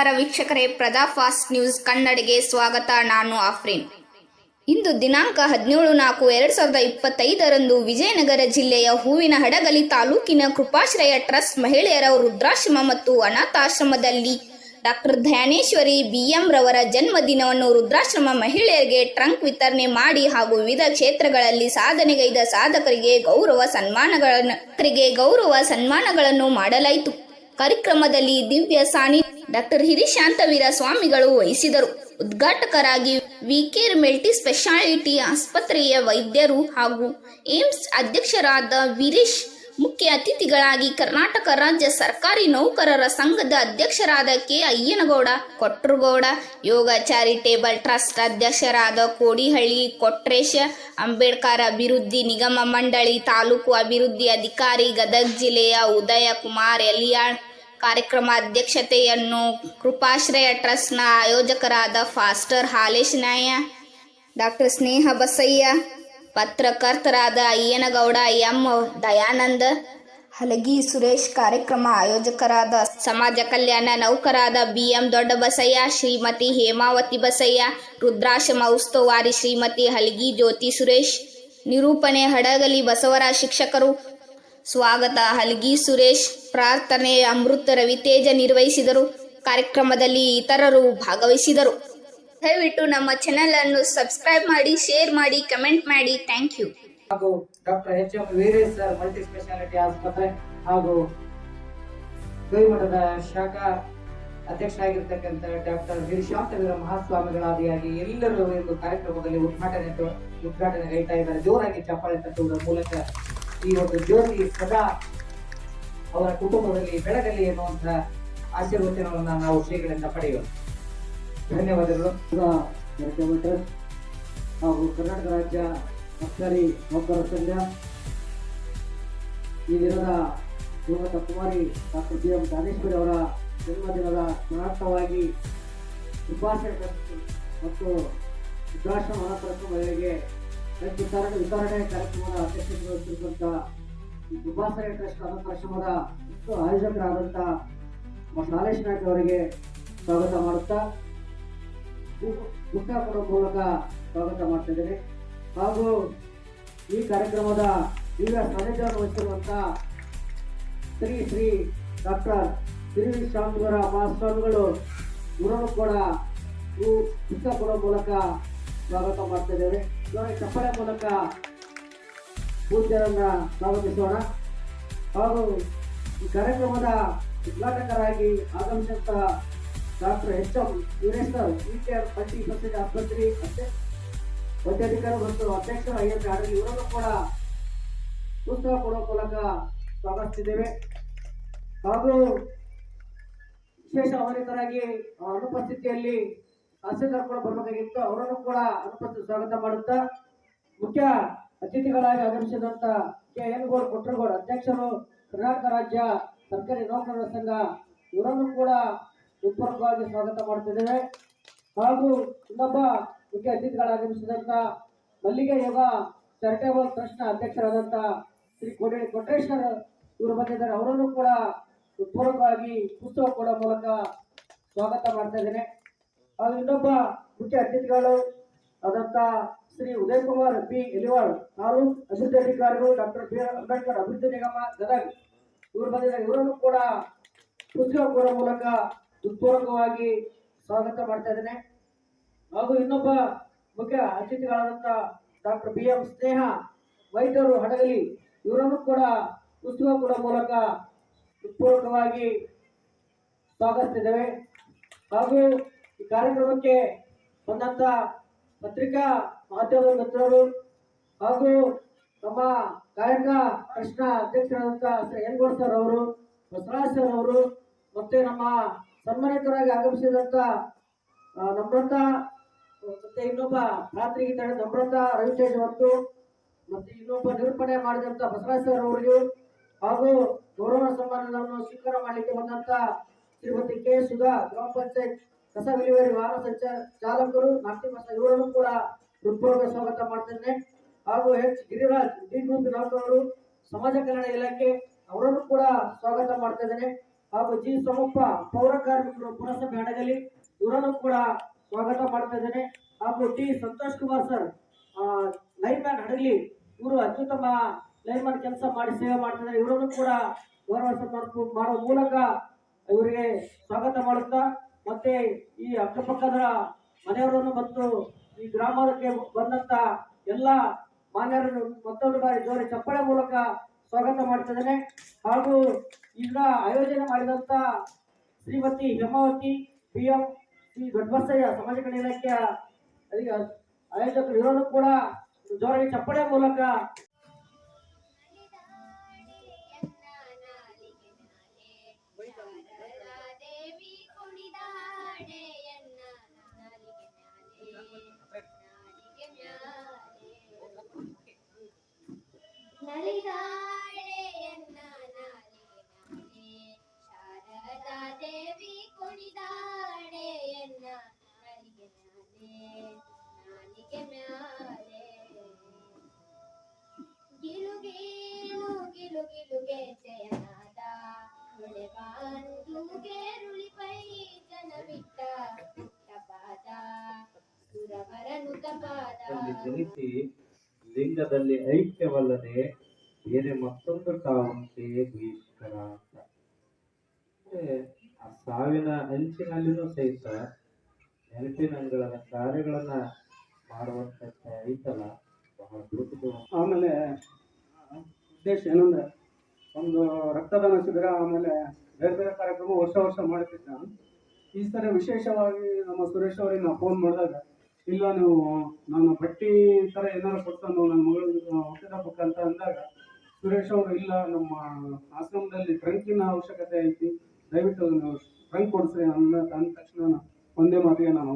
ನಮಸ್ಕಾರ ವೀಕ್ಷಕರೇ, ಪ್ರದಾ fast news ಕನ್ನಡಿಗೆ ಸ್ವಾಗತ. ನಾನು ಆಫ್ರಿನ್. ಇಂದು ದಿನಾಂಕ ಹದಿನೇಳು ನಾಲ್ಕು ಎರಡು ಸಾವಿರದ ಇಪ್ಪತ್ತೈದರಂದು ವಿಜಯನಗರ ಜಿಲ್ಲೆಯ ಹೂವಿನ ಹಡಗಲಿ ತಾಲೂಕಿನ ಕೃಪಾಶ್ರಯ ಟ್ರಸ್ಟ್ ಮಹಿಳೆಯರ ವೃದ್ಧಾಶ್ರಮ ಮತ್ತು ಅನಾಥಾಶ್ರಮದಲ್ಲಿ ಡಾಕ್ಟರ್ ಧ್ಯಾನೇಶ್ವರಿ ಬಿಎಂ ರವರ ಜನ್ಮದಿನವನ್ನು ವೃದ್ಧಾಶ್ರಮ ಮಹಿಳೆಯರಿಗೆ ಟ್ರಂಕ್ ವಿತರಣೆ ಮಾಡಿ ಹಾಗೂ ವಿವಿಧ ಕ್ಷೇತ್ರಗಳಲ್ಲಿ ಸಾಧನೆಗೈದ ಸಾಧಕರಿಗೆ ಗೌರವ ಸನ್ಮಾನಗಳನ್ನು ಗೌರವ ಸನ್ಮಾನಗಳನ್ನು ಮಾಡಲಾಯಿತು. ಕಾರ್ಯಕ್ರಮದಲ್ಲಿ ದಿವ್ಯ ಸಾನಿ ಡಾಕ್ಟರ್ ಹಿರಿಶಾಂತವೀರ ಸ್ವಾಮಿಗಳು ವಹಿಸಿದರು. ಉದ್ಘಾಟಕರಾಗಿ ವಿಕೇರ್ ಮಲ್ಟಿ ಸ್ಪೆಷಾಲಿಟಿ ಆಸ್ಪತ್ರೆಯ ವೈದ್ಯರು ಹಾಗೂ ಏಮ್ಸ್ ಅಧ್ಯಕ್ಷರಾದ ವೀರೇಶ್ ಮುಖ್ಯ ಅತಿಥಿಗಳಾಗಿ ಕರ್ನಾಟಕ ರಾಜ್ಯ ಸರ್ಕಾರಿ ನೌಕರರ ಸಂಘದ ಅಧ್ಯಕ್ಷರಾದ K Ayyanagouda, Kotrugouda, Yoga charitable trust ಅಧ್ಯಕ್ಷರಾದ ಕೋಡಿಹಳ್ಳಿ, ಕೊಟ್ರೇಶ, ಅಂಬೇಡ್ಕರ್ ಅಭಿವೃದ್ಧಿ ನಿಗಮ ಮಂಡಳಿ ತಾಲೂಕು ಅಭಿವೃದ್ಧಿ ಅಧಿಕಾರಿ ಗದಗ ಜಿಲ್ಲೆಯ ಉದಯ ಕುಮಾರ್ ಎಲಿಯಾಳ್ ಕಾರ್ಯಕ್ರಮ ಅಧ್ಯಕ್ಷತೆಯನ್ನು ಕೃಪಾಶ್ರಯ ಟ್ರಸ್ಟ್ನ ಆಯೋಜಕರಾದ ಫಾಸ್ಟರ್ ಹಾಲೇಶ್ ನಾಯ ಡಾಕ್ಟರ್ ಸ್ನೇಹ ಬಸಯ್ಯ, ಪತ್ರಕರ್ತರಾದ ಅಯ್ಯನಗೌಡ ಎಂ ದಯಾನಂದ, ಹಲಗಿ ಸುರೇಶ್ ಕಾರ್ಯಕ್ರಮ ಆಯೋಜಕರಾದ ಸಮಾಜ ಕಲ್ಯಾಣ ನೌಕರಾದ ಬಿಎಂ ದೊಡ್ಡ ಬಸಯ್ಯ ಶ್ರೀಮತಿ ಹೇಮಾವತಿ ಬಸಯ್ಯ, ರುದ್ರಾಶ್ರಮ ಉಸ್ತುವಾರಿ ಶ್ರೀಮತಿ ಹಲಗಿ ಜ್ಯೋತಿ ಸುರೇಶ್, ನಿರೂಪಣೆ ಹಡಗಲಿ ಬಸವರಾಜ್ ಶಿಕ್ಷಕರು ಸ್ವಾಗತ. ಹಲ್ಗಿ ಸುರೇಶ್ ಪ್ರಾರ್ಥನೆ ಅಮೃತ ರವಿತೇಜ ನಿರ್ವಹಿಸಿದರು. ಕಾರ್ಯಕ್ರಮದಲ್ಲಿ ಇತರರು ಭಾಗವಹಿಸಿದರು. ದಯವಿಟ್ಟು ನಮ್ಮ ಚಾನೆಲ್ ಅನ್ನು ಸಬ್ಸ್ಕ್ರೈಬ್ ಮಾಡಿ ಶೇರ್ ಮಾಡಿ ಕಮೆಂಟ್ ಮಾಡಿ. ಥ್ಯಾಂಕ್ ಯು ಹಾಗೂ doctor H M Veeresh sir multi speciality ಆಸ್ಪತ್ರೆ ಹಾಗೂ ಗವಿಮಠದ ಶಾಖಾ ಅಧ್ಯಕ್ಷರಾಗಿರ್ತಕ್ಕಂಥ ಡಾಕ್ಟರ್ ಗಿರಿಶಾಂತವೀರ ಮಹಾಸ್ವಾಮಿಗಳಾದಿಯಾಗಿ ಎಲ್ಲರೂ ಒಂದು ಕಾರ್ಯಕ್ರಮದಲ್ಲಿ ಉದ್ಘಾಟನೆ ಉದ್ಘಾಟನೆ ಹೇಳ್ತಾ ಇದ್ದಾರೆ. ಜೋರಾಗಿ ಚಪ್ಪಾಳೆ ತಟ್ಟುವುದರ ಮೂಲಕ ಈ ಒಂದು ಜ್ಯೋತಿ ಸದಾ ಅವರ ಕುಟುಂಬದಲ್ಲಿ ಬೆಳಗಲಿ ಎನ್ನುವಂತಹ ಆಶೀರ್ವಚನವನ್ನ ನಾವು ಶ್ರೀಗಳಿಂದ ಪಡೆಯೋಣ. ಧನ್ಯವಾದಗಳು. ಟ್ರಸ್ಟ್ ಹಾಗೂ ಕರ್ನಾಟಕ ರಾಜ್ಯ ಸರ್ಕಾರಿ ನೌಕರರ ಸಂಘ, ಈ ದಿನದ ಶ್ರೀಮಂತ ಕುಮಾರಿ ಡಾಕ್ಟರ್ ಬಿ ಎಂ ದಾನೇಶ್ವರಿ ಅವರ ಜನ್ಮದಿನದ ಶುಭಾಶಯ ಟ್ರಸ್ಟ್ ಮತ್ತು ವೃದ್ಧಾಶ್ರಮ ಅನಾಥರತ್ನ ಮಹಿಳೆಗೆ ವಿತರಣೆ ವಿತರಣೆ ಕಾರ್ಯಕ್ರಮದ ಅಧ್ಯಕ್ಷತೆ ವಹಿಸಿರುವಂಥ ಶುಭಾಶಯ ಟ್ರಸ್ಟ್ ಮತ್ತು ಆಯೋಜಕರಾದಂಥ ಶಾಲೇಶ್ ನಾಯ್ಕ ಅವರಿಗೆ ಸ್ವಾಗತ ಮಾಡುತ್ತಾ ಪುಟ್ಟ ಕೊಡೋ ಮೂಲಕ ಸ್ವಾಗತ ಮಾಡ್ತಾ ಹಾಗೂ ಈ ಕಾರ್ಯಕ್ರಮದ ಈಗ ಸಾನ್ನಿಧ್ಯವನ್ನು ವಹಿಸಿರುವಂತ ಶ್ರೀ ಶ್ರೀ ಡಾಕ್ಟರ್ ಶ್ರೀ ಶಾಂತವರ ಮಹಾಸ್ವಾಮಿಗಳು, ಇವರನ್ನು ಕೂಡ ಪುಟ್ಟ ಕೊಡೋ ಮೂಲಕ ಸ್ವಾಗತ ಮಾಡ್ತಾ ಇವರ ಚಪ್ಪರ ಮೂಲಕ ಪೂಜೆಯನ್ನು ಸ್ವಾಗತಿಸೋಣ ಹಾಗೂ ಈ ಕಾರ್ಯಕ್ರಮದ ಉದ್ಘಾಟಕರಾಗಿ ಆಗಮಿಸಿದಂತ doctor H M Veeresh sir R multi speciality ಆಸ್ಪತ್ರೆ ಮತ್ತು ವೈದ್ಯಾಧಿಕಾರಿ ಮತ್ತು ಅಧ್ಯಕ್ಷರಾಗಿದ್ದಾರೆ ಇವರನ್ನು ಕೂಡ ಪುಸ್ತಕ ಕೊಡುವ ಮೂಲಕ ಸ್ವಾಗತಿಸಿದ್ದೇವೆ ಹಾಗೂ ವಿಶೇಷ ಆಹ್ವಾನಿತರಾಗಿ ಅನುಪಸ್ಥಿತಿಯಲ್ಲಿ ತಹಸೀಲ್ದಾರ್ ಕೂಡ ಬರಬೇಕಾಗಿತ್ತು. ಅವರನ್ನು ಕೂಡ ಅನುಪಸ್ಥಿತ ಸ್ವಾಗತ ಮಾಡುತ್ತಾ, ಮುಖ್ಯ ಅತಿಥಿಗಳಾಗಿ ಆಗಮಿಸಿದಂತ ಕೆ. ಎನ್. ಗೌಡ್, ಕೊಟ್ರಗೌಡ ಅಧ್ಯಕ್ಷರು, ಕರ್ನಾಟಕ ರಾಜ್ಯ ಸರ್ಕಾರಿ ನೌಕರರ ಸಂಘ, ಇವರನ್ನು ಕೂಡ ಹೃತ್ಪೂರ್ವಕವಾಗಿ ಸ್ವಾಗತ ಮಾಡುತ್ತಿದ್ದೇವೆ. ಹಾಗೂ ಇನ್ನೊಬ್ಬ ಮುಖ್ಯ ಅತಿಥಿಗಳಾಗಮಿಸಿದಂತ ಮಲ್ಲಿಗೆ ಯೋಗ ಚಾರಿಟೇಬಲ್ ಟ್ರಸ್ಟ್ನ ಅಧ್ಯಕ್ಷರಾದಂತ ಶ್ರೀ ಕೋಡಿ ಕೊಟ್ರೇಶ್ವರ್ ಇವರು ಬಂದಿದ್ದಾರೆ. ಅವರನ್ನು ಕೂಡ ಉತ್ಪೂರ್ವಕವಾಗಿ ಪುಸ್ತಕ ಕೊಡೋ ಮೂಲಕ ಸ್ವಾಗತ ಮಾಡ್ತಾ ಇದ್ದೇನೆ. ಹಾಗೂ ಇನ್ನೊಬ್ಬ ಮುಖ್ಯ ಅತಿಥಿಗಳು ಆದಂತ ಶ್ರೀ ಉದಯ್ ಕುಮಾರ್ ಬಿ ಎಲಿವಾಳ್ ಅವರು ಅಭಿವೃದ್ಧಿ ಅಧಿಕಾರಿಗಳು ಡಾಕ್ಟರ್ ಬಿ. ಆರ್. ಅಂಬೇಡ್ಕರ್ ಅಭಿವೃದ್ಧಿ ನಿಗಮ ಗದಗ್. ಇವರು ಬಂದಿದ್ದಾರೆ. ಇವರನ್ನು ಕೂಡ ಪುಸ್ತಕ ಕೊಡೋ ಮೂಲಕ ಹೃತ್ಪೂರ್ವಕವಾಗಿ ಸ್ವಾಗತ ಮಾಡ್ತಾ ಇದ್ದೇನೆ. ಹಾಗೂ ಇನ್ನೊಬ್ಬ ಮುಖ್ಯ ಅತಿಥಿಗಳಾದಂತ ಡಾಕ್ಟರ್ ಬಿ. ಎಂ. ಸ್ನೇಹ ವೈದ್ಯರು ಹಡಗಲಿ, ಇವರನ್ನು ಕೂಡ ಪುಸ್ತಕ ಕೊಡೋ ಮೂಲಕ ಹೃತ್ಪೂರ್ವಕವಾಗಿ ಸ್ವಾಗತಿಸಿದ್ದೇವೆ. ಹಾಗೂ ಈ ಕಾರ್ಯಕ್ರಮಕ್ಕೆ ಬಂದಂತ ಪತ್ರಿಕಾ ಮಾಧ್ಯಮದ ಮಿತ್ರರು ಹಾಗೂ ನಮ್ಮ ಗಾಯಕ ಕೃಷ್ಣ ಅಧ್ಯಕ್ಷರಾದಂಥ ಶ್ರೀ ಹೆಂಗೋಡ್ ಸರ್ ಅವರು, ಬಸವರಾಜ್ ಸರ್ ಅವರು ಮತ್ತೆ ನಮ್ಮ ಸನ್ಮಾನಿತರಾಗಿ ಆಗಮಿಸಿದಂತ ನಮ್ರತ, ಮತ್ತೆ ಇನ್ನೊಬ್ಬ ರಾತ್ರಿಗೆ ಗೀತಾಳೆ ನಮ್ರತಾ ರವಿತೇಜ್ ಮತ್ತು ಮತ್ತೆ ಇನ್ನೊಬ್ಬ ನಿರೂಪಣೆ ಮಾಡಿದಂತ ಬಸವರಾಜ್ ಸರ್ ಅವರಿಗೂ ಹಾಗೂ ಗೌರವ ಸನ್ಮಾನವನ್ನು ಸ್ವೀಕಾರ ಮಾಡಲಿಕ್ಕೆ ಬಂದಂತ ಶ್ರೀಮತಿ ಕೆ ಸುಧಾ, ಗ್ರಾಮ ಪಂಚಾಯತ್ ಕಸ ವಿಲೇವಾರಿ ವಾಹನ ಚಾಲಕರು, ನಾಟಿ ಬಸ್ ಇವರನ್ನು ಕೂಡ ಹೃತ್ಪೂರ್ವಕ ಸ್ವಾಗತ ಮಾಡ್ತೇನೆ ಹಾಗೂ ಎಚ್. ಗಿರಿರಾಜ್, ಡಿ. ಗ್ರೂಪ್ ನಾಲ್ಕವರು ಸಮಾಜ ಕಲ್ಯಾಣ ಇಲಾಖೆ ಅವರನ್ನು ಕೂಡ ಸ್ವಾಗತ ಮಾಡ್ತಾ ಇದ್ದೇನೆ ಹಾಗೂ ಜಿ. ಸೋಮಪ್ಪ, ಪೌರ ಕಾರ್ಮಿಕರು ಪುರಸಭೆ ಹಡಗಲಿ, ಇವರನ್ನು ಕೂಡ ಸ್ವಾಗತ ಮಾಡ್ತಾ ಇದ್ದೇನೆ ಹಾಗೂ T Santosh Kumar sir lineman Hadagali, ಇವರು ಅತ್ಯುತ್ತಮ ಲೈನ್ ಮ್ಯಾನ್ ಕೆಲಸ ಮಾಡಿ ಸೇವೆ ಮಾಡ್ತಿದ್ದಾರೆ. ಇವರನ್ನು ಕೂಡ ಗೌರವ ಮಾಡುವ ಮೂಲಕ ಇವರಿಗೆ ಸ್ವಾಗತ ಮಾಡುತ್ತಾ ಮತ್ತೆ ಈ ಅಕ್ಕಪಕ್ಕದ ಮನೆಯವರನ್ನು ಮತ್ತು ಈ ಗ್ರಾಮಕ್ಕೆ ಬಂದಂತ ಎಲ್ಲ ಮಾನ್ಯರನ್ನು ಮತ್ತೊಂದು ಬಾರಿ ಜೋರಿ ಚಪ್ಪಳೆ ಮೂಲಕ ಸ್ವಾಗತ ಮಾಡ್ತಿದ್ದೇನೆ ಹಾಗೂ ಈಗ ಆಯೋಜನೆ ಮಾಡಿದಂತ ಶ್ರೀಮತಿ ಹೇಮಾವತಿ ಪಿ ಎಂ ಶ್ರೀ ದೊಡ್ಡಬಸಯ್ಯ ಸಮಾಜ ಕಲ್ಯಾಣ ಇಲಾಖೆಯ ಆಯೋಜಕರು ಇವರನ್ನು ಕೂಡ ಜೋರಾಗಿ ಚಪ್ಪಳೆ ಮೂಲಕ ನಲಿದಾಡೆಯನ್ನ ನಾಲಿಗೆ ಮ್ಯಾಲೆ ಶಾರದಾ ದೇವಿ ಕುಣಿದಾಡೆಯನ್ನ ನಾಲಿಗೆ ಮ್ಯಾಲೆ ನಾಲಿಗೆ ಮ್ಯಾಲೆ ಗಿಲುಗೇನು ಗಿಲು ಗಿಲುಗೆ ಜಯನಾದ ಹೊಳೆ ಬಾಂಧುಗೆರುಳಿಪೈ ಜನ ಬಿಟ್ಟ ಪುಟ್ಟಪಾದ ಸುರವರನು ತಪಾದ ಅಲ್ಲಿ ಜನಿಸಿ ಲಿಂಗದಲ್ಲಿ ಐಕ್ಯವಲ್ಲದೆ ಬೇರೆ ಮತ್ತೊಂದು ಕಾವಂತೆ ಭೀಷ್ಕರ ಅಂತ. ಆ ಸಾವಿನ ಅಂಚಿನಲ್ಲಿನೂ ಸಹಿತ ನೆನಪಿನಂಗಳ ಕಾರ್ಯಗಳನ್ನ ಮಾಡುವಂತ ಐತಲ್ಲ, ಬಹಳ ದೊಡ್ಡದು ಆಮೇಲೆ ಉದ್ದೇಶ ಏನಂದ್ರೆ, ಒಂದು ರಕ್ತದಾನ ಶಿಬಿರ, ಆಮೇಲೆ ಬೇರೆ ಬೇರೆ ಕಾರ್ಯಕ್ರಮ ವರ್ಷ ವರ್ಷ ಮಾಡ್ತಿದ್ದೆ. ಈ ಸರಿ ವಿಶೇಷವಾಗಿ ನಮ್ಮ ಸುರೇಶ್ ಅವರಿಗೆ ನಾವು ಫೋನ್ ಮಾಡಿದಾಗ ಇಲ್ಲ, ನೀವು ನಾನು ಬಟ್ಟಿ ಥರ ಏನಾರು ಕೊಡ್ತಾನು ನನ್ನ ಮಗಳಿಗೆ ಹುಟ್ಟಿದಬ್ಬಕ್ಕ ಅಂತ ಅಂದಾಗ ಸುರೇಶ್ ಅವರು, ಇಲ್ಲ, ನಮ್ಮ ಆಶ್ರಮದಲ್ಲಿ ಟ್ರಂಕಿನ ಅವಶ್ಯಕತೆ ಐತಿ, ದಯವಿಟ್ಟು ನೀವು ಟ್ರಂಕ್ ಕೊಡಿಸ್ರಿ ಅಂದ ಅಂದ ತಕ್ಷಣ ಒಂದೇ ಮಾತಿಗೆ ನಾನು